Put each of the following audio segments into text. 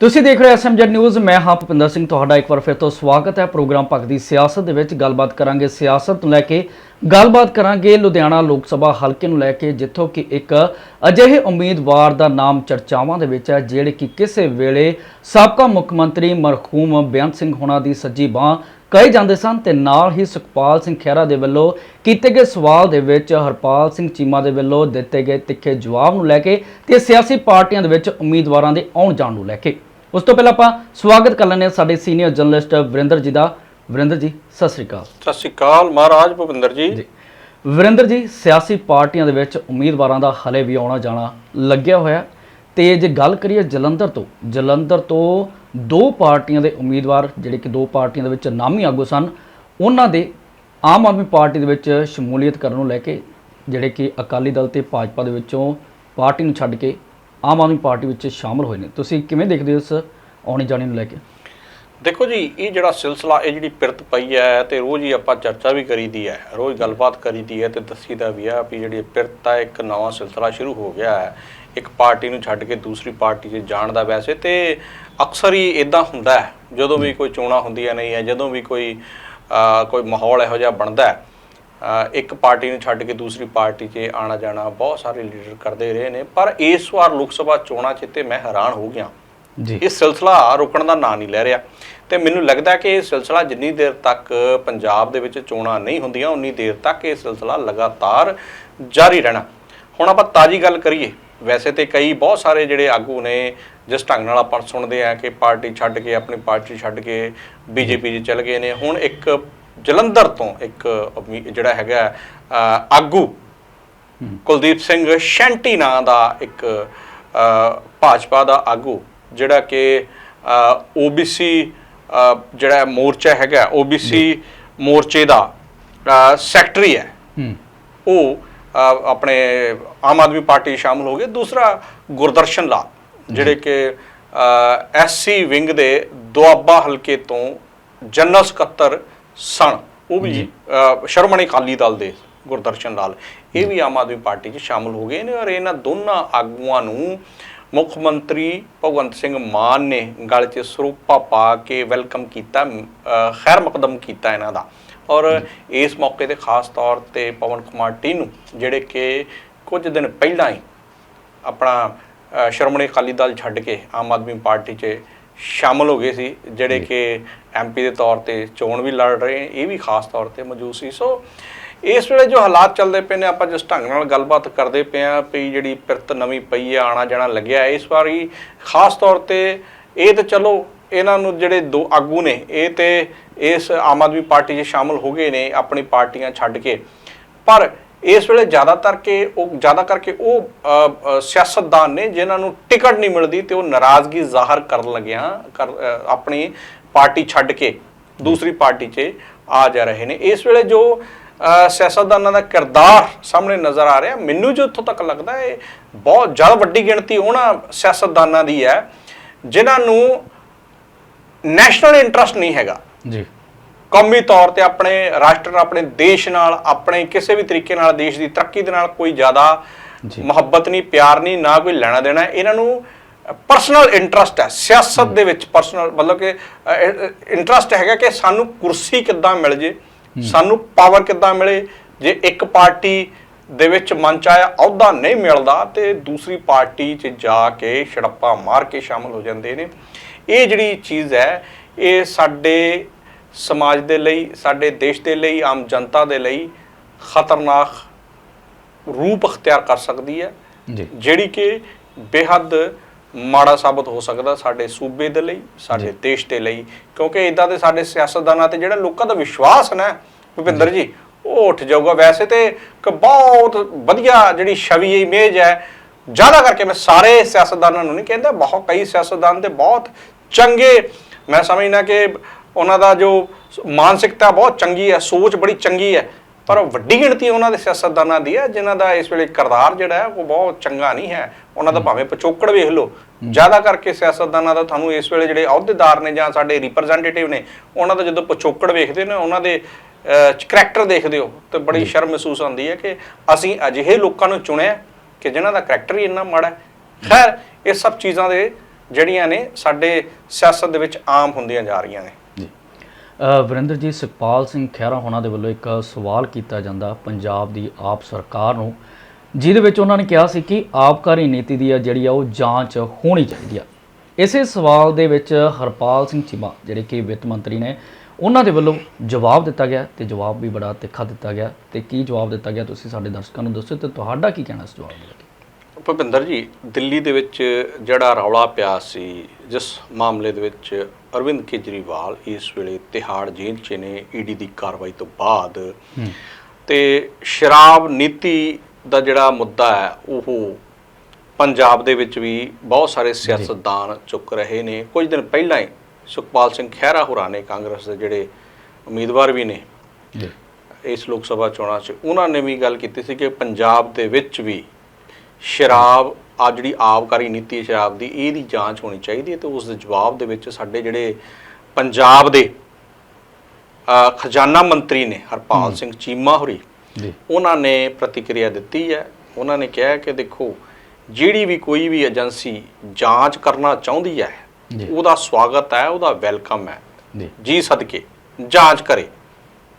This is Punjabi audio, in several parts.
ਤੁਸੀਂ ਦੇਖ ਰਹੇ ਹੋ ਐਸਐਮਜੈਡ ਨਿਊਜ਼, ਮੈਂ ਹਾਂ ਭੁਪਿੰਦਰ ਸਿੰਘ, ਤੁਹਾਡਾ ਇੱਕ ਵਾਰ ਫਿਰ ਤੋਂ ਸਵਾਗਤ ਹੈ ਪ੍ਰੋਗਰਾਮ ਪੱਕ ਦੀ ਸਿਆਸਤ ਦੇ ਵਿੱਚ। ਗੱਲਬਾਤ ਕਰਾਂਗੇ ਸਿਆਸਤ ਨੂੰ ਲੈ ਕੇ। ਗੱਲਬਾਤ ਕਰਾਂਗੇ ਲੁਧਿਆਣਾ ਲੋਕ ਸਭਾ ਹਲਕੇ ਨੂੰ ਲੈ ਕੇ, ਜਿੱਥੋਂ ਕਿ ਇੱਕ ਅਜਿਹੇ ਉਮੀਦਵਾਰ ਦਾ ਨਾਮ ਚਰਚਾਵਾਂ ਦੇ ਵਿੱਚ ਹੈ, ਜਿਹੜੇ ਕਿ ਕਿਸੇ ਵੇਲੇ ਸਾਬਕਾ ਮੁੱਖ ਮੰਤਰੀ ਮਰਹੂਮ ਬੇਅੰਤ ਸਿੰਘ ਹੋਣਾ ਦੀ ਸੱਜੀ ਬਾਹ ਕਹੇ ਜਾਂਦੇ ਸਨ ਤੇ ਨਾਲ ਹੀ ਸੁਖਪਾਲ ਸਿੰਘ ਖਹਿਰਾ ਦੇ ਵੱਲੋਂ ਕੀਤੇ ਗਏ ਸਵਾਲ ਦੇ ਵਿੱਚ ਹਰਪਾਲ ਸਿੰਘ ਚੀਮਾ ਦੇ ਵੱਲੋਂ ਦਿੱਤੇ ਗਏ ਤਿੱਖੇ ਜਵਾਬ ਨੂੰ ਲੈ ਕੇ ਤੇ ਸਿਆਸੀ ਪਾਰਟੀਆਂ ਦੇ ਵਿੱਚ ਉਮੀਦਵਾਰਾਂ ਦੇ ਆਉਣ ਜਾਣ ਨੂੰ ਲੈ ਕੇ। ਉਸ ਤੋਂ ਪਹਿਲਾਂ ਆਪਾਂ ਸਵਾਗਤ ਕਰ ਲੈਂਦੇ ਹਾਂ ਸਾਡੇ ਸੀਨੀਅਰ ਜਰਨਲਿਸਟ ਵਰਿੰਦਰ ਜੀ ਦਾ। ਵਰਿੰਦਰ ਜੀ ਸਤਿ ਸ੍ਰੀ ਅਕਾਲ। ਸਤਿ ਸ਼੍ਰੀ ਅਕਾਲ ਮਹਾਰਾਜ ਭੁਪਿੰਦਰ ਜੀ। ਜੀ। ਵਰਿੰਦਰ ਜੀ ਸਿਆਸੀ ਪਾਰਟੀਆਂ ਦੇ ਵਿੱਚ ਉਮੀਦਵਾਰਾਂ ਦਾ ਹਲੇ ਵੀ ਆਉਣਾ ਜਾਣਾ ਲੱਗਿਆ ਹੋਇਆ ਤੇ ਜੇ ਗੱਲ ਕਰੀਏ ਜਲੰਧਰ ਤੋਂ ਜਲੰਧਰ ਤੋਂ ਦੋ ਪਾਰਟੀਆਂ ਦੇ ਉਮੀਦਵਾਰ ਜਿਹੜੇ ਕਿ ਦੋ ਪਾਰਟੀਆਂ ਦੇ ਵਿੱਚ ਨਾਮੀ ਆਗੂ ਸਨ ਉਹਨਾਂ ਦੇ ਆਮ ਆਦਮੀ ਪਾਰਟੀ ਦੇ ਵਿੱਚ ਸ਼ਮੂਲੀਅਤ ਕਰਨ ਨੂੰ ਲੈ ਕੇ ਜਿਹੜੇ ਕਿ ਅਕਾਲੀ ਦਲ ਤੇ ਭਾਜਪਾ ਦੇ ਵਿੱਚੋਂ ਪਾਰਟੀ ਨੂੰ ਛੱਡ ਕੇ ਆਮ ਆਦਮੀ ਪਾਰਟੀ ਵਿੱਚ ਸ਼ਾਮਲ ਹੋਏ ਨੇ। ਤੁਸੀਂ ਕਿਵੇਂ ਦੇਖਦੇ ਹੋ ਇਸ ਆਉਣੀ ਜਾਣੀ ਨੂੰ ਲੈ ਕੇ? ਦੇਖੋ ਜੀ, ਇਹ ਜਿਹੜਾ ਸਿਲਸਿਲਾ, ਇਹ ਜਿਹੜੀ ਪਿਰਤ ਪਈ ਹੈ ਤੇ ਰੋਜ਼ ਹੀ ਆਪਾਂ ਚਰਚਾ ਵੀ ਕਰੀਦੀ ਹੈ, ਰੋਜ਼ ਗੱਲਬਾਤ ਕਰੀਦੀ ਹੈ ਤੇ ਦੱਸੀਦਾ ਵੀ ਆ ਵੀ ਜਿਹੜੀ ਪਿਰਤ ਆ ਇੱਕ ਨਵਾਂ ਸਿਲਸਿਲਾ ਸ਼ੁਰੂ ਹੋ ਗਿਆ ਹੈ। ਇੱਕ ਪਾਰਟੀ ਨੂੰ ਛੱਡ ਕੇ ਦੂਸਰੀ ਪਾਰਟੀ 'ਚ ਜਾਣ ਦਾ ਵੈਸੇ ਤੇ ਅਕਸਰ ਹੀ ਇਦਾਂ ਹੁੰਦਾ ਹੈ। ਜਦੋਂ ਵੀ ਕੋਈ ਚੋਣਾਂ ਹੁੰਦੀਆਂ ਨਹੀਂ ਹੈ ਜਦੋਂ ਵੀ ਕੋਈ ਕੋਈ ਮਾਹੌਲ ਇਹੋ ਜਿਹਾ ਬਣਦਾ ਹੈ ਇੱਕ ਪਾਰਟੀ ਨੂੰ ਛੱਡ ਕੇ ਦੂਸਰੀ ਪਾਰਟੀ 'ਚ ਆਣਾ ਜਾਣਾ ਬਹੁਤ ਸਾਰੇ ਲੀਡਰ ਕਰਦੇ ਰਹੇ ਨੇ ਪਰ ਇਸ ਵਾਰ ਲੋਕ ਸਭਾ ਚੋਣਾਂ 'ਚ ਤੇ ਮੈਂ ਹੈਰਾਨ ਹੋ ਗਿਆ। ਜੀ। ਇਹ ਸਿਲਸਿਲਾ ਰੁਕਣ ਦਾ ਨਾਂ ਨਹੀਂ ਲੈ ਰਿਹਾ। ਤੇ ਮੈਨੂੰ ਲੱਗਦਾ ਕਿ ਇਹ ਸਿਲਸਿਲਾ ਜਿੰਨੀ ਦੇਰ ਤੱਕ ਪੰਜਾਬ ਦੇ ਵਿੱਚ ਚੋਣਾਂ ਨਹੀਂ ਹੁੰਦੀਆਂ ਉਨੀ ਦੇਰ ਤੱਕ ਇਹ ਸਿਲਸਿਲਾ ਲਗਾਤਾਰ ਜਾਰੀ ਰਹਿਣਾ। ਹੁਣ ਆਪਾਂ ਤਾਜੀ ਗੱਲ ਕਰੀਏ। ਵੈਸੇ ਤੇ ਕਈ ਬਹੁਤ ਸਾਰੇ ਜਿਹੜੇ ਆਗੂ ਨੇ ਜਿਸ ਢੰਗ ਨਾਲ ਆਪਾਂ ਸੁਣਦੇ ਆ ਕਿ ਪਾਰਟੀ ਛੱਡ ਕੇ ਆਪਣੀ ਪਾਰਟੀ ਛੱਡ ਕੇ ਬੀਜੇਪੀ 'ਚ ਚਲ ਗਏ ਨੇ। ਹੁਣ ਇੱਕ ਜਲੰਧਰ ਤੋਂ ਇੱਕ ਜਿਹੜਾ ਹੈਗਾ ਆਗੂ ਕੁਲਦੀਪ ਸਿੰਘ ਸ਼ੈਂਟੀ ਨਾਂ ਦਾ ਇੱਕ ਭਾਜਪਾ ਦਾ ਆਗੂ ਜਿਹੜਾ ਕਿ ਓਬੀਸੀ ਜਿਹੜਾ ਮੋਰਚਾ ਹੈਗਾ ਓਬੀਸੀ ਮੋਰਚੇ ਦਾ ਸੈਕਟਰੀ ਹੈ। ਉਹ ਆਪਣੇ ਆਮ ਆਦਮੀ ਪਾਰਟੀ ਸ਼ਾਮਲ ਹੋ ਗਏ। ਦੂਸਰਾ ਗੁਰਦਰਸ਼ਨ ਲਾਲ ਜਿਹੜੇ ਕਿ ਐਸਸੀ ਵਿੰਗ ਦੇ ਦੁਆਬਾ ਹਲਕੇ ਤੋਂ ਜਨਰਲ ਸਕੱਤਰ ਸਨ ਉਹ ਵੀ ਸ਼ਰਮਣੀ ਅਕਾਲੀ ਦਲ ਦੇ ਗੁਰਦਰਸ਼ਨ ਲਾਲ ਇਹ ਵੀ ਆਮ ਆਦਮੀ ਪਾਰਟੀ 'ਚ ਸ਼ਾਮਲ ਹੋ ਗਏ ਨੇ ਔਰ ਇਹਨਾਂ ਦੋਨਾਂ ਆਗੂਆਂ ਨੂੰ ਮੁੱਖ ਮੰਤਰੀ ਭਗਵੰਤ ਸਿੰਘ ਮਾਨ ਨੇ ਗਲ 'ਚ ਸਰੂਪਾ ਪਾ ਕੇ ਵੈਲਕਮ ਕੀਤਾ ਖੈਰ ਮਕਦਮ ਕੀਤਾ ਇਹਨਾਂ ਦਾ। ਔਰ ਇਸ ਮੌਕੇ ਤੇ ਖਾਸ ਤੌਰ ਤੇ ਪਵਨ ਕੁਮਾਰ ਟੀਨੂ ਜਿਹੜੇ ਕਿ ਕੁਝ ਦਿਨ ਪਹਿਲਾਂ ਹੀ ਆਪਣਾ ਸ਼੍ਰੋਮਣੀ ਅਕਾਲੀ ਦਲ ਛੱਡ ਕੇ ਆਮ ਆਦਮੀ ਪਾਰਟੀ 'ਚ ਸ਼ਾਮਲ ਹੋ ਗਏ ਸੀ ਜਿਹੜੇ ਕਿ ਐਮਪੀ ਦੇ ਤੌਰ ਤੇ ਚੋਣ ਵੀ ਲੜ ਰਹੇ ਇਹ ਵੀ ਖਾਸ ਤੌਰ ਤੇ ਮੌਜੂਦ ਸੀ। ਸੋ ਇਸ ਵੇਲੇ ਜੋ ਹਾਲਾਤ ਚੱਲਦੇ ਪਏ ਨੇ ਆਪਾਂ ਜਿਸ ਢੰਗ ਨਾਲ ਗੱਲਬਾਤ ਕਰਦੇ ਪਏ ਆ ਵੀ ਜਿਹੜੀ ਪਿਰਤ ਨਵੀਂ ਪਈ ਆ ਆਣਾ ਜਾਣਾ ਲੱਗਿਆ ਇਸ ਵਾਰੀ ਖਾਸ ਤੌਰ ਤੇ ਇਹ ਤਾਂ ਚਲੋ ਇਹਨਾਂ ਨੂੰ ਜਿਹੜੇ ਦੋ ਆਗੂ ਨੇ ਇਹ ਤੇ ਇਸ ਆਮ ਆਦਮੀ ਪਾਰਟੀ 'ਚ ਸ਼ਾਮਲ ਹੋ ਗਏ ਨੇ ਆਪਣੀ ਪਾਰਟੀਆਂ ਛੱਡ ਕੇ। ਪਰ ਇਸ ਵੇਲੇ ਜ਼ਿਆਦਾਤਰ ਕੇ ਉਹ, ਜ਼ਿਆਦਾ ਕਰਕੇ ਉਹ ਸਿਆਸਤਦਾਨ ਨੇ ਜਿਨ੍ਹਾਂ ਨੂੰ ਟਿਕਟ ਨਹੀਂ ਮਿਲਦੀ ਤੇ ਉਹ ਨਾਰਾਜ਼ਗੀ ਜ਼ਾਹਰ ਕਰਨ ਲੱਗਿਆ ਕਰ ਆਪਣੀ ਪਾਰਟੀ ਛੱਡ ਕੇ, ਦੂਸਰੀ ਪਾਰਟੀ 'ਚ ਆ ਜਾ ਰਹੇ ਨੇ। ਇਸ ਵੇਲੇ ਜੋ ਸਿਆਸਤਦਾਨਾਂ ਦਾ ਕਿਰਦਾਰ ਸਾਹਮਣੇ ਨਜ਼ਰ ਆ ਰਿਹਾ, ਮੈਨੂੰ ਜੋ ਇੱਥੋਂ ਤੱਕ ਲੱਗਦਾ ਹੈ ਬਹੁਤ ਜ਼ਿਆਦਾ ਵੱਡੀ ਗਿਣਤੀ ਉਹਨਾਂ ਸਿਆਸਤਦਾਨਾਂ ਦੀ ਹੈ, ਜਿਨ੍ਹਾਂ ਨੂੰ ਨੈਸ਼ਨਲ ਇੰਟਰਸਟ ਨਹੀਂ ਹੈਗਾ। ਜੀ। ਕੌਮੀ ਤੌਰ ਤੇ ਆਪਣੇ ਰਾਸ਼ਟਰ ਨਾਲ ਆਪਣੇ ਦੇਸ਼ ਨਾਲ ਆਪਣੇ ਕਿਸੇ ਵੀ ਤਰੀਕੇ ਨਾਲ ਦੇਸ਼ ਦੀ ਤਰੱਕੀ ਦੇ ਨਾਲ ਕੋਈ ਜ਼ਿਆਦਾ। ਮੁਹੱਬਤ ਨਹੀਂ ਪਿਆਰ ਨਹੀਂ ਨਾ ਕੋਈ ਲੈਣਾ ਦੇਣਾ। ਇਹਨਾਂ ਨੂੰ ਪਰਸਨਲ ਇੰਟਰਸਟ ਹੈ ਸਿਆਸਤ ਦੇ ਵਿੱਚ ਪਰਸਨਲ ਮਤਲਬ ਕਿ ਇੰਟਰਸਟ ਹੈਗਾ ਕਿ ਸਾਨੂੰ ਕੁਰਸੀ ਕਿੱਦਾਂ ਮਿਲ ਜੇ ਸਾਨੂੰ ਪਾਵਰ ਕਿੱਦਾਂ ਮਿਲੇ ਜੇ ਇੱਕ ਪਾਰਟੀ ਦੇ ਵਿੱਚ ਮਨ ਚ ਆਇਆ ਅਹੁਦਾ ਨਹੀਂ ਮਿਲਦਾ ਤੇ ਦੂਸਰੀ ਪਾਰਟੀ 'ਚ ਜਾ ਕੇ ਛੜੱਪਾ ਮਾਰ ਕੇ ਸ਼ਾਮਲ ਹੋ ਜਾਂਦੇ ਨੇ ਇਹ ਜਿਹੜੀ ਚੀਜ਼ ਹੈ ਇਹ ਸਾਡੇ ਸਮਾਜ ਦੇ ਲਈ ਸਾਡੇ ਦੇਸ਼ ਦੇ ਲਈ ਆਮ ਜਨਤਾ ਦੇ ਲਈ ਖਤਰਨਾਕ ਰੂਪ ਅਖਤਿਆਰ ਕਰ ਸਕਦੀ ਹੈ ਜਿਹੜੀ ਕਿ ਬੇਹੱਦ ਮਾੜਾ ਸਾਬਤ ਹੋ ਸਕਦਾ ਸਾਡੇ ਸੂਬੇ ਦੇ ਲਈ ਸਾਡੇ ਦੇਸ਼ ਦੇ ਲਈ। ਕਿਉਂਕਿ ਇਦਾਂ ਦੇ ਸਾਡੇ ਸਿਆਸਤਦਾਨਾਂ ਤੇ ਜਿਹੜਾ ਲੋਕਾਂ ਦਾ ਵਿਸ਼ਵਾਸ ਨਾ ਭੁਪਿੰਦਰ ਜੀ। ਉਹ ਉੱਠ ਜਾਊਗਾ। ਵੈਸੇ ਤੇ ਇੱਕ ਬਹੁਤ ਵਧੀਆ ਜਿਹੜੀ ਛਵੀ ਇਮੇਜ ਹੈ ਜ਼ਿਆਦਾ ਕਰਕੇ ਮੈਂ ਸਾਰੇ ਸਿਆਸਤਦਾਨਾਂ ਨੂੰ ਨਹੀਂ ਕਹਿੰਦਾ ਬਹੁਤ ਕਈ ਸਿਆਸਤਦਾਨ ਤੇ ਬਹੁਤ ਚੰਗੇ ਮੈਂ ਸਮਝਦਾ ਕਿ ਉਹਨਾਂ ਦਾ ਜੋ ਮਾਨਸਿਕਤਾ ਬਹੁਤ ਚੰਗੀ ਹੈ ਸੋਚ ਬੜੀ ਚੰਗੀ ਹੈ ਪਰ ਵੱਡੀ ਗਿਣਤੀ ਉਹਨਾਂ ਦੇ ਸਿਆਸਤਦਾਨਾਂ ਦੀ ਹੈ ਜਿਨ੍ਹਾਂ ਦਾ ਇਸ ਵੇਲੇ ਕਿਰਦਾਰ ਜਿਹੜਾ ਹੈ ਉਹ ਬਹੁਤ ਚੰਗਾ ਨਹੀਂ ਹੈ। ਉਹਨਾਂ ਦਾ ਭਾਵੇਂ ਪਿਛੋਕੜ ਵੇਖ ਲਓ ਜ਼ਿਆਦਾ ਕਰਕੇ ਸਿਆਸਤਦਾਨਾਂ ਦਾ ਤੁਹਾਨੂੰ ਇਸ ਵੇਲੇ ਜਿਹੜੇ ਅਹੁਦੇਦਾਰ ਨੇ ਜਾਂ ਸਾਡੇ ਰਿਪਰੈਜ਼ੈਂਟੇਟਿਵ ਨੇ ਉਹਨਾਂ ਦਾ ਜਦੋਂ ਪਿਛੋਕੜ ਵੇਖਦੇ ਨੇ ਉਹਨਾਂ ਦੇ ਕਰੈਕਟਰ ਦੇਖਦੇ ਹੋ ਤੇ ਬੜੀ ਸ਼ਰਮ ਮਹਿਸੂਸ ਹੁੰਦੀ ਹੈ ਕਿ ਅਸੀਂ ਅਜਿਹੇ ਲੋਕਾਂ ਨੂੰ ਚੁਣਿਆ ਕਿ ਜਿਨ੍ਹਾਂ ਦਾ ਕਰੈਕਟਰ ਹੀ ਇੰਨਾ ਮਾੜਾ ਹੈ। ਖੈਰ ਇਹ ਸਭ ਚੀਜ਼ਾਂ ਦੇ ਜਿਹੜੀਆਂ ਨੇ ਸਾਡੇ ਸਿਆਸਤ ਦੇ ਵਿੱਚ ਆਮ ਹੁੰਦੀਆਂ ਜਾ ਰਹੀਆਂ ਨੇ। ਵਰਿੰਦਰ ਜੀ ਸੁਖਪਾਲ ਸਿੰਘ ਖਹਿਰਾ ਹੋਣਾ ਦੇ ਵੱਲੋਂ ਇੱਕ ਸਵਾਲ ਕੀਤਾ ਜਾਂਦਾ ਪੰਜਾਬ ਦੀ ਆਪ ਸਰਕਾਰ ਨੂੰ, ਜਿਹਦੇ ਵਿੱਚ ਉਹਨਾਂ ਨੇ ਕਿਹਾ ਸੀ ਕਿ ਆਬਕਾਰੀ ਨੀਤੀ ਦੀ ਆ ਜਿਹੜੀ ਆ ਉਹ ਜਾਂਚ ਹੋਣੀ ਚਾਹੀਦੀ ਆ। ਇਸੇ ਸਵਾਲ ਦੇ ਵਿੱਚ ਹਰਪਾਲ ਸਿੰਘ ਚੀਮਾ, ਜਿਹੜੇ ਕਿ ਵਿੱਤ ਮੰਤਰੀ ਨੇ, ਉਹਨਾਂ ਦੇ ਵੱਲੋਂ ਜਵਾਬ ਦਿੱਤਾ ਗਿਆ ਤੇ ਜਵਾਬ ਵੀ ਬੜਾ ਤਿੱਖਾ ਦਿੱਤਾ ਗਿਆ। ਤੇ ਕੀ ਜਵਾਬ ਦਿੱਤਾ ਗਿਆ ਤੁਸੀਂ ਸਾਡੇ ਦਰਸ਼ਕਾਂ ਨੂੰ ਦੱਸੋ ਤੇ ਤੁਹਾਡਾ ਕੀ ਕਹਿਣਾ ਇਸ ਜਵਾਬ ਦੇ ਭੁਪਿੰਦਰ ਜੀ ਦਿੱਲੀ ਦੇ ਵਿੱਚ ਜਿਹੜਾ ਰੌਲਾ ਪਿਆ ਸੀ ਜਿਸ ਮਾਮਲੇ ਦੇ ਵਿੱਚ ਅਰਵਿੰਦ ਕੇਜਰੀਵਾਲ ਇਸ ਵੇਲੇ ਤਿਹਾੜ ਜੇਲ੍ਹ 'ਚ ਨੇ ਈਡੀ ਦੀ ਕਾਰਵਾਈ ਤੋਂ ਬਾਅਦ। ਤੇ ਸ਼ਰਾਬ ਨੀਤੀ ਦਾ ਜਿਹੜਾ ਮੁੱਦਾ ਹੈ ਉਹ ਪੰਜਾਬ ਦੇ ਵਿੱਚ ਵੀ ਬਹੁਤ ਸਾਰੇ ਸਿਆਸਤਦਾਨ ਚੁੱਕ ਰਹੇ ਨੇ। ਕੁਝ ਦਿਨ ਪਹਿਲਾਂ ਹੀ ਸੁਖਪਾਲ ਸਿੰਘ ਖਹਿਰਾ ਹੋਰਾਂ ਨੇ ਕਾਂਗਰਸ ਦੇ ਜਿਹੜੇ ਉਮੀਦਵਾਰ ਵੀ ਨੇ ਇਸ ਲੋਕ ਸਭਾ ਚੋਣਾਂ 'ਚ ਉਹਨਾਂ ਨੇ ਵੀ ਗੱਲ ਕੀਤੀ ਸੀ ਕਿ ਪੰਜਾਬ ਦੇ ਵਿੱਚ ਵੀ ਸ਼ਰਾਬ ਆ ਜਿਹੜੀ ਆਬਕਾਰੀ ਨੀਤੀ ਹੈ ਸ਼ਰਾਬ ਦੀ ਇਹਦੀ ਜਾਂਚ ਹੋਣੀ ਚਾਹੀਦੀ ਹੈ ਤੇ ਉਸ ਦੇ ਜਵਾਬ ਦੇ ਵਿੱਚ ਸਾਡੇ ਜਿਹੜੇ ਪੰਜਾਬ ਦੇ ਖਜ਼ਾਨਾ ਮੰਤਰੀ ਨੇ ਹਰਪਾਲ ਸਿੰਘ ਚੀਮਾ ਹੋਰੀ ਉਹਨਾਂ ਨੇ ਪ੍ਰਤੀਕਿਰਿਆ ਦਿੱਤੀ ਹੈ। ਉਹਨਾਂ ਨੇ ਕਿਹਾ ਕਿ ਦੇਖੋ ਜਿਹੜੀ ਵੀ ਕੋਈ ਵੀ ਏਜੰਸੀ ਜਾਂਚ ਕਰਨਾ ਚਾਹੁੰਦੀ ਹੈ। ਉਹਦਾ ਸਵਾਗਤ ਹੈ ਉਹਦਾ ਵੈਲਕਮ ਹੈ। ਜੀ। ਸਦਕੇ ਜਾਂਚ ਕਰੇ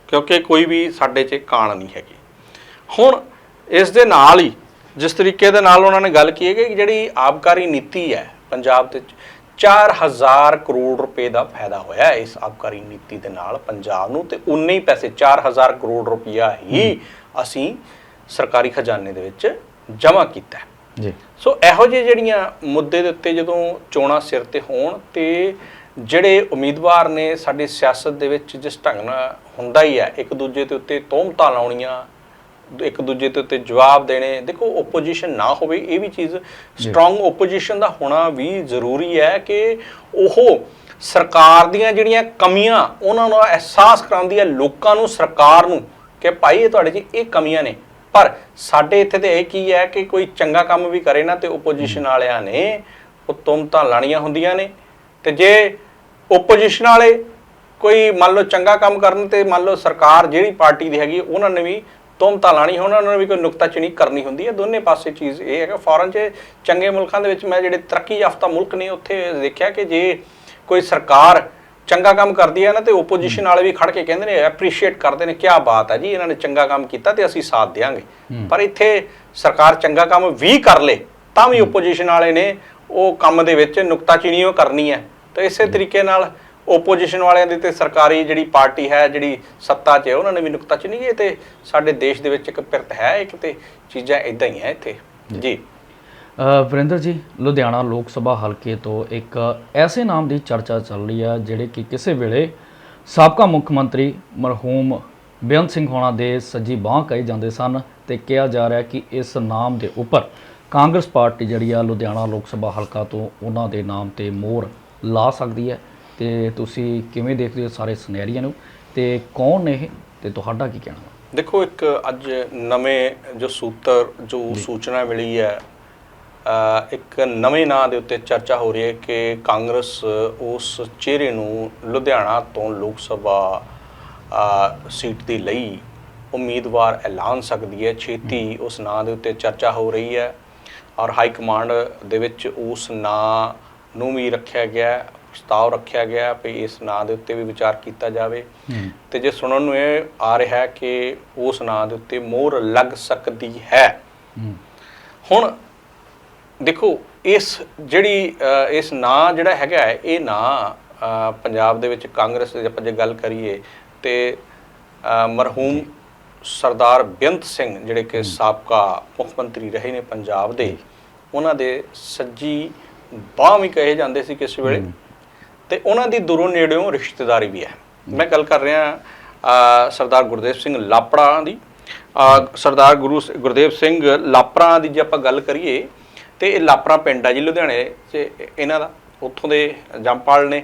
ਕਿਉਂਕਿ ਕੋਈ ਵੀ ਸਾਡੇ 'ਚ ਕਾਣ ਨਹੀਂ ਹੈਗੀ। ਹੁਣ ਇਸ ਦੇ ਨਾਲ ਹੀ ਜਿਸ ਤਰੀਕੇ ਦੇ ਨਾਲ ਉਹਨਾਂ ਨੇ ਗੱਲ ਕੀ ਹੈ ਕਿ ਜਿਹੜੀ ਆਬਕਾਰੀ ਨੀਤੀ ਹੈ ਪੰਜਾਬ ਦੇ ਵਿੱਚ 4000 ਕਰੋੜ ਰੁਪਏ ਦਾ ਫਾਇਦਾ ਹੋਇਆ ਇਸ ਆਬਕਾਰੀ ਨੀਤੀ ਦੇ ਨਾਲ ਪੰਜਾਬ ਨੂੰ ਤੇ ਉਨੇ ਹੀ ਪੈਸੇ 4000 ਕਰੋੜ ਰੁਪਇਆ ਹੀ ਅਸੀਂ ਸਰਕਾਰੀ ਖਜ਼ਾਨੇ ਦੇ ਵਿੱਚ ਜਮ੍ਹਾਂ ਕੀਤਾ ਜੀ। ਸੋ ਇਹੋ ਜਿਹੇ ਜਿਹੜੀਆਂ ਮੁੱਦੇ ਦੇ ਉੱਤੇ ਜਦੋਂ ਚੋਣਾਂ ਸਿਰ ਤੇ ਹੋਣ ਤੇ ਜਿਹੜੇ ਉਮੀਦਵਾਰ ਨੇ ਸਾਡੀ ਸਿਆਸਤ ਦੇ ਵਿੱਚ ਜਿਸ ਢੰਗ ਨਾਲ ਹੁੰਦਾ ਹੀ ਹੈ ਇੱਕ ਦੂਜੇ ਦੇ ਉੱਤੇ ਤੋਹਮਤਾਂ ਲਾਉਣੀਆਂ ਇੱਕ ਦੂਜੇ ਦੇ ਉੱਤੇ ਜਵਾਬ ਦੇਣੇ, ਦੇਖੋ ਓਪੋਜੀਸ਼ਨ ਨਾ ਹੋਵੇ, ਇਹ ਵੀ ਚੀਜ਼ ਸਟਰੋਂਗ ਓਪੋਜੀਸ਼ਨ ਦਾ ਹੋਣਾ ਵੀ ਜ਼ਰੂਰੀ ਹੈ ਕਿ ਉਹ ਸਰਕਾਰ ਦੀਆਂ ਜਿਹੜੀਆਂ ਕਮੀਆਂ, ਉਹਨਾਂ ਨੂੰ ਅਹਿਸਾਸ ਕਰਾਉਂਦੀ ਹੈ ਲੋਕਾਂ ਨੂੰ, ਸਰਕਾਰ ਨੂੰ ਕਿ ਭਾਈ ਇਹ ਤੁਹਾਡੇ 'ਚ ਇਹ ਕਮੀਆਂ ਨੇ। ਪਰ ਸਾਡੇ ਇੱਥੇ ਤੇ ਇਹ ਕੀ ਹੈ ਕਿ ਕੋਈ ਚੰਗਾ ਕੰਮ ਵੀ ਕਰੇ ਨਾ ਤੇ ਓਪੋਜੀਸ਼ਨ ਵਾਲਿਆਂ ਨੇ ਉਹ ਤੁਮਤਾਂ ਲਾਣੀਆਂ ਹੁੰਦੀਆਂ ਨੇ। ਤੇ ਜੇ ਓਪੋਜੀਸ਼ਨ ਵਾਲੇ ਕੋਈ ਮੰਨ ਲਓ ਚੰਗਾ ਕੰਮ ਕਰਨ ਤੇ ਮੰਨ ਲਓ ਸਰਕਾਰ ਜਿਹੜੀ ਪਾਰਟੀ ਦੀ ਹੈਗੀ, ਉਹਨਾਂ ਨੇ ਵੀ ਤੁਮਤਾਂ ਲਾਣੀ ਹੋਣ ਉਹਨਾਂ ਨੇ ਵੀ ਕੋਈ ਨੁਕਤਾਚੀਨੀ ਕਰਨੀ ਹੁੰਦੀ ਹੈ। ਦੋਨੇ ਪਾਸੇ ਚੀਜ਼ ਇਹ ਹੈ ਕਿ ਫੋਰਨ 'ਚ ਚੰਗੇ ਮੁਲਕਾਂ ਦੇ ਵਿੱਚ ਮੈਂ ਜਿਹੜੇ ਤਰੱਕੀ ਯਾਫਤਾ ਮੁਲਕ ਨੇ ਉੱਥੇ ਦੇਖਿਆ ਕਿ ਜੇ ਕੋਈ ਸਰਕਾਰ ਚੰਗਾ ਕੰਮ ਕਰਦੀ ਹੈ ਨਾ ਤੇ ਓਪੋਜੀਸ਼ਨ ਵਾਲੇ ਵੀ ਖੜ ਕੇ ਕਹਿੰਦੇ ਨੇ ਐਪਰੀਸ਼ੀਏਟ ਕਰਦੇ ਨੇ ਕੀ ਬਾਤ ਹੈ ਜੀ ਇਹਨਾਂ ਨੇ ਚੰਗਾ ਕੰਮ ਕੀਤਾ ਤੇ ਅਸੀਂ ਸਾਥ ਦੇਵਾਂਗੇ ਪਰ ਇੱਥੇ ਸਰਕਾਰ ਚੰਗਾ ਕੰਮ ਵੀ ਕਰ ਲੇ ਤਾਂ ਵੀ ਓਪੋਜੀਸ਼ਨ ਵਾਲੇ ਨੇ ਉਹ ਕੰਮ ਦੇ ਵਿੱਚ ਨੁਕਤਾਚੀਨੀ ਉਹ ਕਰਨੀ ਹੈ। ਤਾਂ ਇਸੇ ਤਰੀਕੇ ਨਾਲ ਓਪੋਜੀਸ਼ਨ ਵਾਲਿਆਂ ਦੀ ਤੇ ਸਰਕਾਰੀ ਜਿਹੜੀ ਪਾਰਟੀ ਹੈ, ਜਿਹੜੀ ਸੱਤਾ 'ਚ ਹੈ, ਉਹਨਾਂ ਨੇ ਵੀ ਨੁਕਤਾਚੀਨੀ ਇਹ ਤੇ ਸਾਡੇ ਦੇਸ਼ ਦੇ ਵਿੱਚ ਇੱਕ ਪਿਰਤ ਹੈ, ਇੱਕ ਤੇ ਚੀਜ਼ਾਂ ਇਦਾਂ ਹੀ ਹੈ ਇੱਥੇ। ਜੀ। ਵਰਿੰਦਰ ਜੀ, ਲੁਧਿਆਣਾ ਲੋਕ ਸਭਾ ਹਲਕੇ ਤੋਂ ਇੱਕ ਐਸੇ ਨਾਮ ਦੀ ਚਰਚਾ ਚੱਲ ਰਹੀ ਹੈ, ਜਿਹੜੇ ਕਿ ਕਿਸੇ ਵੇਲੇ ਸਾਬਕਾ ਮੁੱਖ ਮੰਤਰੀ ਮਰਹੂਮ ਬੇਅੰਤ ਸਿੰਘ ਹੋਣਾ ਦੇ ਸੱਜੀ ਬਾਹ ਕਹੇ ਜਾਂਦੇ ਸਨ ਤੇ ਕਿਹਾ ਜਾ ਰਿਹਾ ਕਿ ਇਸ ਨਾਮ ਦੇ ਉੱਪਰ ਕਾਂਗਰਸ ਪਾਰਟੀ ਜਿਹੜੀ ਆ ਲੁਧਿਆਣਾ ਲੋਕ ਸਭਾ ਹਲਕਾ ਤੋਂ ਉਹਨਾਂ ਦੇ ਨਾਮ ਤੇ ਮੋਹਰ ਲਾ ਸਕਦੀ ਹੈ। ਤੇ ਤੁਸੀਂ ਕਿਵੇਂ ਦੇਖਦੇ ਹੋ ਸਾਰੇ ਸਿਨੈਰੀਆਂ ਨੂੰ ਤੇ ਕੌਣ ਨੇ ਇਹ ਤੇ ਤੁਹਾਡਾ ਕੀ ਕਹਿਣਾ? ਦੇਖੋ ਇੱਕ ਅੱਜ ਨਵੇਂ ਜੋ ਸੂਤਰ ਜੋ ਸੂਚਨਾ ਮਿਲੀ ਹੈ ਇੱਕ ਨਵੇਂ ਨਾਂ ਦੇ ਉੱਤੇ ਚਰਚਾ ਹੋ ਰਹੀ ਹੈ ਕਿ ਕਾਂਗਰਸ ਉਸ ਚਿਹਰੇ ਨੂੰ ਲੁਧਿਆਣਾ ਤੋਂ ਲੋਕ ਸਭਾ ਸੀਟ ਦੇ ਲਈ ਉਮੀਦਵਾਰ ਐਲਾਨ ਸਕਦੀ ਹੈ। ਛੇਤੀ ਉਸ ਨਾਂ ਦੇ ਉੱਤੇ ਚਰਚਾ ਹੋ ਰਹੀ ਹੈ ਔਰ ਹਾਈ ਕਮਾਂਡ ਦੇ ਵਿੱਚ ਉਸ ਨਾਂ ਨੂੰ ਵੀ ਰੱਖਿਆ ਗਿਆ ਪ੍ਰਸਤਾਵ ਰੱਖਿਆ ਗਿਆ ਵੀ ਇਸ ਨਾਂ ਦੇ ਉੱਤੇ ਵੀ ਵਿਚਾਰ ਕੀਤਾ ਜਾਵੇ। ਤੇ ਜੇ ਸੁਣਨ ਨੂੰ ਇਹ ਆ ਰਿਹਾ ਹੈ ਕਿ ਉਸ ਨਾਂ ਦੇ ਉੱਤੇ ਮੋਹਰ ਲੱਗ ਸਕਦੀ ਹੈ। ਹੁਣ ਦੇਖੋ ਇਸ ਜਿਹੜੀ ਇਸ ਨਾਂ ਜਿਹੜਾ ਹੈਗਾ ਹੈ, ਇਹ ਨਾਂ ਪੰਜਾਬ ਦੇ ਵਿੱਚ ਕਾਂਗਰਸ ਦੀ ਆਪਾਂ ਜੇ ਗੱਲ ਕਰੀਏ ਤੇ ਮਰਹੂਮ ਸਰਦਾਰ ਬੇਅੰਤ ਸਿੰਘ ਜਿਹੜੇ ਕਿ ਸਾਬਕਾ ਮੁੱਖ ਮੰਤਰੀ ਰਹੇ ਨੇ ਪੰਜਾਬ ਦੇ ਉਹਨਾਂ ਦੇ ਸੱਜੀ ਬਾਹ ਵੀ ਕਹੇ ਜਾਂਦੇ ਸੀ ਕਿਸੇ ਵੇਲੇ? ਤੇ ਉਹਨਾਂ ਦੀ ਦੂਰੋਂ ਨੇੜਿਓਂ ਰਿਸ਼ਤੇਦਾਰੀ ਵੀ ਹੈ। ਮੈਂ ਗੱਲ ਕਰ ਰਿਹਾ ਸਰਦਾਰ ਗੁਰਦੇਵ ਸਿੰਘ ਲਾਪੜਾ ਦੀ। ਸਰਦਾਰ ਗੁਰੂ ਗੁਰਦੇਵ ਸਿੰਘ ਲਾਪੜਾ ਦੀ ਜੇ ਆਪਾਂ ਗੱਲ ਕਰੀਏ ਤੇ ਇਹ ਲਾਪੜਾ ਪਿੰਡ ਆ ਜੀ ਲੁਧਿਆਣੇ 'ਚ ਇਹਨਾਂ ਦਾ ਉੱਥੋਂ ਦੇ ਜੰਪਾਲ ਨੇ।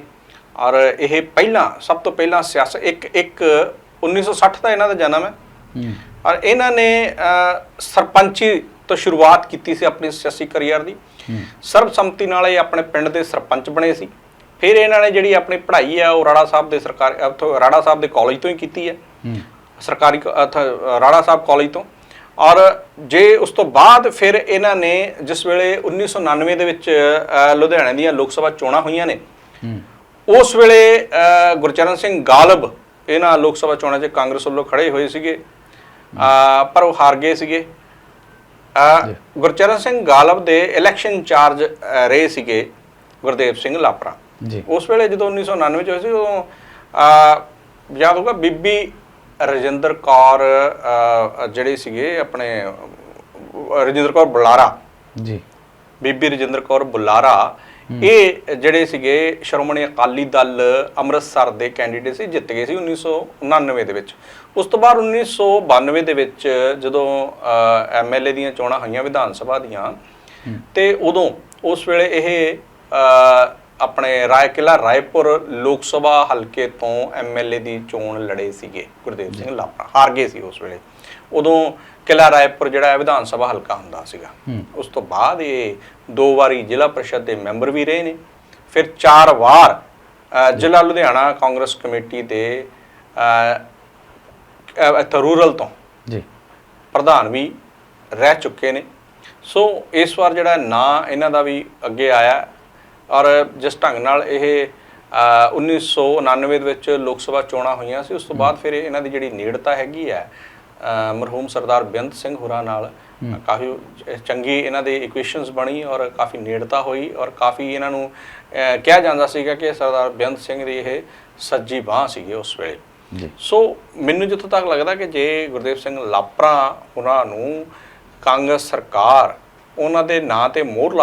ਔਰ ਇਹ ਪਹਿਲਾਂ ਸਭ ਤੋਂ ਪਹਿਲਾਂ ਸਿਆਸਤ ਇੱਕ ਇੱਕ 1960 ਦਾ ਇਹਨਾਂ ਦਾ ਜਨਮ ਹੈ। ਔਰ ਇਹਨਾਂ ਨੇ ਸਰਪੰਚੀ ਤੋਂ ਸ਼ੁਰੂਆਤ ਕੀਤੀ ਸੀ ਆਪਣੀ ਸਿਆਸੀ ਕੈਰੀਅਰ ਦੀ। ਸਰਬਸੰਮਤੀ ਨਾਲ ਇਹ ਆਪਣੇ ਪਿੰਡ ਦੇ ਸਰਪੰਚ ਬਣੇ ਸੀ। ਫਿਰ ਇਹਨਾਂ ਨੇ ਜਿਹੜੀ ਆਪਣੀ ਪੜ੍ਹਾਈ ਹੈ ਉਹ ਰਾੜਾ ਸਾਹਿਬ ਦੇ ਸਰਕਾਰ ਉੱਥੋਂ ਰਾੜਾ ਸਾਹਿਬ ਦੇ ਕਾਲਜ ਤੋਂ ਹੀ ਕੀਤੀ ਹੈ। ਸਰਕਾਰੀ ਰਾੜਾ ਸਾਹਿਬ ਕਾਲਜ ਤੋਂ। ਔਰ ਜੇ ਉਸ ਤੋਂ ਬਾਅਦ ਫਿਰ ਇਹਨਾਂ ਨੇ ਜਿਸ ਵੇਲੇ 1999 ਦੇ ਵਿੱਚ ਲੁਧਿਆਣੇ ਦੀਆਂ ਲੋਕ ਸਭਾ ਚੋਣਾਂ ਹੋਈਆਂ ਨੇ ਉਸ ਵੇਲੇ ਗੁਰਚਰਨ ਸਿੰਘ ਗਾਲਬ ਇਹਨਾਂ ਲੋਕ ਸਭਾ ਚੋਣਾਂ 'ਚ ਕਾਂਗਰਸ ਵੱਲੋਂ ਖੜੇ ਹੋਏ ਸੀਗੇ। ਪਰ ਉਹ ਹਾਰ ਗਏ ਸੀਗੇ। ਗੁਰਚਰਨ ਸਿੰਘ ਗਾਲਬ ਦੇ ਇਲੈਕਸ਼ਨ ਇੰਚਾਰਜ ਅ, ਰਹੇ ਸੀਗੇ ਗੁਰਦੇਵ ਸਿੰਘ ਲਾਪਰਾ। ਜੀ। ਉਸ ਵੇਲੇ ਜਦੋਂ 1999 ਚ ਹੋਈ ਸੀ ਉਦੋਂ ਅ, ਯਾਦ ਹੋਊਗਾ ਬੀਬੀ ਰਜਿੰਦਰ ਕੌਰ ਜਿਹੜੇ ਸੀਗੇ ਆਪਣੇ ਰਜਿੰਦਰ ਕੌਰ ਬੁਲਾਰਾ। ਜੀ। ਬੀਬੀ ਰਜਿੰਦਰ ਕੌਰ ਬੁਲਾਰਾ ਇਹ ਜਿਹੜੇ ਸੀਗੇ ਸ਼੍ਰੋਮਣੀ ਅਕਾਲੀ ਦਲ ਅੰਮ੍ਰਿਤਸਰ ਦੇ ਕੈਂਡੀਡੇਟ ਸੀ ਜਿੱਤ ਗਏ ਸੀ 1999 ਦੇ ਵਿੱਚ। ਉਸ ਤੋਂ ਬਾਅਦ 1992 ਦੇ ਵਿੱਚ ਜਦੋਂ ਐਮਐਲਏ ਦੀਆਂ ਚੋਣਾਂ ਹੋਈਆਂ ਵਿਧਾਨ ਸਭਾ ਦੀਆਂ ਤੇ ਉਦੋਂ ਉਸ ਵੇਲੇ ਇਹ ਆਪਣੇ ਰਾਏ ਕਿਲਾ ਰਾਏਪੁਰ ਲੋਕ ਸਭਾ ਹਲਕੇ ਤੋਂ ਐਮਐਲਏ ਦੀ ਚੋਣ ਲੜੇ ਸੀਗੇ ਗੁਰਦੇਵ ਸਿੰਘ ਲਾਪਰਾ ਹਾਰ ਗਏ ਸੀ ਉਸ ਵੇਲੇ। ਉਦੋਂ ਕਿਲਾ ਰਾਏਪੁਰ ਜਿਹੜਾ ਹੈ ਵਿਧਾਨ ਸਭਾ ਹਲਕਾ ਹੁੰਦਾ ਸੀਗਾ। ਉਸ ਤੋਂ ਬਾਅਦ ਇਹ ਦੋ ਵਾਰੀ ਜ਼ਿਲ੍ਹਾ ਪ੍ਰੀਸ਼ਦ ਦੇ ਮੈਂਬਰ ਵੀ ਰਹੇ ਨੇ ਫਿਰ ਚਾਰ ਵਾਰ ਜ਼ਿਲ੍ਹਾ ਲੁਧਿਆਣਾ ਕਾਂਗਰਸ ਕਮੇਟੀ ਦੇ ਰੂਰਲ ਤੋਂ ਜੀ। ਪ੍ਰਧਾਨ ਵੀ ਰਹਿ ਚੁੱਕੇ ਨੇ। ਸੋ ਇਸ ਵਾਰ ਜਿਹੜਾ ਨਾਂ ਇਹਨਾਂ ਦਾ ਵੀ ਅੱਗੇ ਆਇਆ ਔਰ ਜਿਸ ਢੰਗ ਨਾਲ ਇਹ ਅ, 1999 ਦੇ ਵਿੱਚ ਲੋਕ ਸਭਾ ਚੋਣਾਂ ਹੋਈਆਂ ਸੀ ਉਸ ਤੋਂ ਬਾਅਦ ਫਿਰ ਇਹਨਾਂ ਦੀ ਜਿਹੜੀ ਨੇੜਤਾ ਹੈਗੀ ਹੈ ਮਰਹੂਮ ਸਰਦਾਰ ਬੇਅੰਤ ਸਿੰਘ ਹੋਰਾਂ ਨਾਲ ਕਾਫੀ ਚੰਗੀ ਇਹਨਾਂ ਦੀ ਇਕੁਏਸ਼ਨਸ ਬਣੀ ਔਰ ਕਾਫੀ ਨੇੜਤਾ ਹੋਈ ਔਰ ਕਾਫੀ ਇਹਨਾਂ ਨੂੰ ਕਿਹਾ ਜਾਂਦਾ ਸੀਗਾ ਕਿ ਸਰਦਾਰ ਬੇਅੰਤ ਸਿੰਘ ਦੀ ਇਹ ਸੱਜੀ ਬਾਹ ਸੀਗੀ ਉਸ ਵੇਲੇ। ਸੋ ਮੈਨੂੰ ਜਿੱਥੋਂ ਤੱਕ ਲੱਗਦਾ ਕਿ ਜੇ ਗੁਰਦੇਵ ਸਿੰਘ ਲਾਪਰਾ ਉਹਨਾਂ ਨੂੰ ਕਾਂਗਰਸ ਸਰਕਾਰ ਉਹਨਾਂ ਦੇ ਨਾਂ ਤੇ ਮੋਹਰ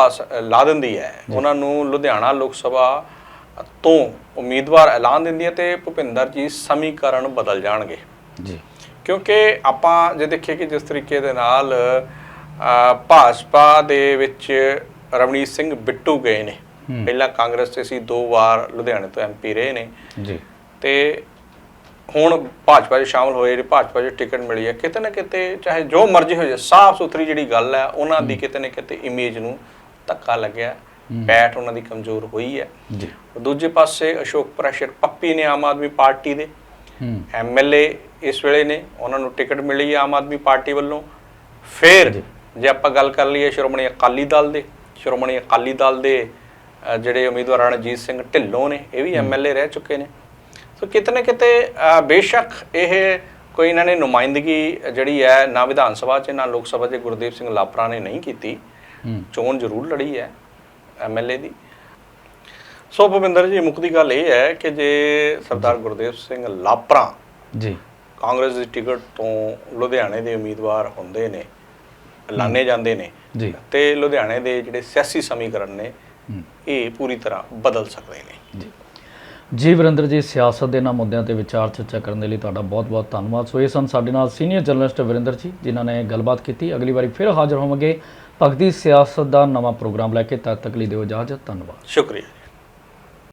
ਲਾ ਦਿੰਦੀ ਹੈ। ਉਹਨਾਂ ਨੂੰ ਲੁਧਿਆਣਾ ਲੋਕ ਸਭਾ ਤੋਂ ਉਮੀਦਵਾਰ ਐਲਾਨ ਦਿੰਦੀ ਹੈ ਤੇ ਭੁਪਿੰਦਰ ਜੀ ਸਮੀਕਰਨ ਬਦਲ ਜਾਣਗੇ। ਜੀ। ਕਿਉਂਕਿ ਆਪਾਂ ਜੇ ਦੇਖੀਏ ਕਿ ਜਿਸ ਤਰੀਕੇ ਦੇ ਨਾਲ ਭਾਜਪਾ ਦੇ ਵਿੱਚ ਰਵਨੀਤ ਸਿੰਘ ਬਿੱਟੂ ਗਏ ਨੇ। ਪਹਿਲਾਂ ਕਾਂਗਰਸ 'ਚ ਸੀ ਦੋ ਵਾਰ ਲੁਧਿਆਣੇ ਤੋਂ ਐਮਪੀ ਰਹੇ ਨੇ। ਜੀ। ਤੇ ਹੁਣ ਭਾਜਪਾ 'ਚ ਸ਼ਾਮਲ ਹੋਏ ਭਾਜਪਾ 'ਚ ਟਿਕਟ ਮਿਲੀ ਹੈ ਕਿਤੇ ਨਾ ਕਿਤੇ ਚਾਹੇ ਜੋ ਮਰਜ਼ੀ ਹੋ ਜਾਏ ਸਾਫ਼ ਸੁਥਰੀ ਜਿਹੜੀ ਗੱਲ ਹੈ ਉਹਨਾਂ ਦੀ ਕਿਤੇ ਨਾ ਕਿਤੇ ਇਮੇਜ ਨੂੰ ਧੱਕਾ ਲੱਗਿਆ ਬੈਠ ਉਹਨਾਂ ਦੀ ਕਮਜ਼ੋਰ ਹੋਈ ਹੈ। ਜੀ। ਦੂਜੇ ਪਾਸੇ ਅਸ਼ੋਕ ਪ੍ਰੈਸ਼ਰ ਪੱਪੀ ਨੇ ਆਮ ਆਦਮੀ ਪਾਰਟੀ ਦੇ। ਐਮਐਲਏ ਇਸ ਵੇਲੇ ਨੇ ਉਹਨਾਂ ਨੂੰ ਟਿਕਟ ਮਿਲੀ ਹੈ ਆਮ ਆਦਮੀ ਪਾਰਟੀ ਵੱਲੋਂ। ਫਿਰ ਜੇ। ਆਪਾਂ ਗੱਲ ਕਰ ਲਈਏ ਸ਼੍ਰੋਮਣੀ ਅਕਾਲੀ ਦਲ ਦੇ ਸ਼੍ਰੋਮਣੀ ਅਕਾਲੀ ਦਲ ਦੇ ਜਿਹੜੇ ਉਮੀਦਵਾਰ ਰਣਜੀਤ ਸਿੰਘ ਢਿੱਲੋਂ ਨੇ ਇਹ ਵੀ ਐਮਐਲਏ ਰਹਿ ਚੁੱਕੇ ਨੇ। ਸੋ ਕਿਤੇ ਨਾ ਕਿਤੇ ਬੇਸ਼ੱਕ ਇਹ ਕੋਈ ਇਹਨਾਂ ਨੇ ਨੁਮਾਇੰਦਗੀ ਜਿਹੜੀ ਹੈ ਨਾ ਵਿਧਾਨ ਸਭਾ 'ਚ ਨਾ ਲੋਕ ਸਭਾ 'ਚ ਗੁਰਦੀਪ ਸਿੰਘ ਲਾਪਰਾ ਨੇ ਨਹੀਂ ਕੀਤੀ। ਚੋਣ ਜ਼ਰੂਰ ਲੜੀ ਹੈ ਐਮਐਲਏ ਦੀ। ਸੋ ਭੁਪਿੰਦਰ ਜੀ ਮੁੱਖ ਦੀ ਗੱਲ ਇਹ ਹੈ ਕਿ ਜੇ ਸਰਦਾਰ ਗੁਰਦੇਵ ਸਿੰਘ ਲਾਪਰਾ ਜੀ। ਕਾਂਗਰਸ ਦੀ ਟਿਕਟ ਤੋਂ ਲੁਧਿਆਣੇ ਦੇ ਉਮੀਦਵਾਰ ਹੁੰਦੇ ਨੇ ਐਲਾਨੇ ਜਾਂਦੇ ਨੇ ਜੀ। ਤੇ ਲੁਧਿਆਣੇ ਦੇ ਜਿਹੜੇ ਸਿਆਸੀ ਸਮੀਕਰਨ ਨੇ ਇਹ ਪੂਰੀ ਤਰ੍ਹਾਂ ਬਦਲ ਸਕਦੇ ਨੇ। ਜੀ ਵਰਿੰਦਰ ਜੀ, ਸਿਆਸਤ ਦੇ ਇਹਨਾਂ ਮੁੱਦਿਆਂ ਤੇ ਵਿਚਾਰ ਚਰਚਾ ਕਰਨ ਦੇ ਲਈ ਤੁਹਾਡਾ ਬਹੁਤ-ਬਹੁਤ ਧੰਨਵਾਦ। ਸੋ ਇਹ ਸਨ ਸਾਡੇ ਨਾਲ ਸੀਨੀਅਰ ਜਰਨਲਿਸਟ ਵਰਿੰਦਰ ਜੀ, ਜਿਨ੍ਹਾਂ ਨੇ ਗੱਲਬਾਤ ਕੀਤੀ। ਅਗਲੀ ਵਾਰੀ ਫਿਰ ਹਾਜ਼ਰ ਹੋਵਾਂਗੇ ਭਗਤੀ ਸਿਆਸਤ ਦਾ ਨਵਾਂ ਪ੍ਰੋਗਰਾਮ ਲੈ ਕੇ। ਤਦ ਤੱਕ ਲਈ ਦਿਓ ਇਜਾਜ਼ਤ। ਧੰਨਵਾਦ। ਸ਼ੁਕਰੀਆ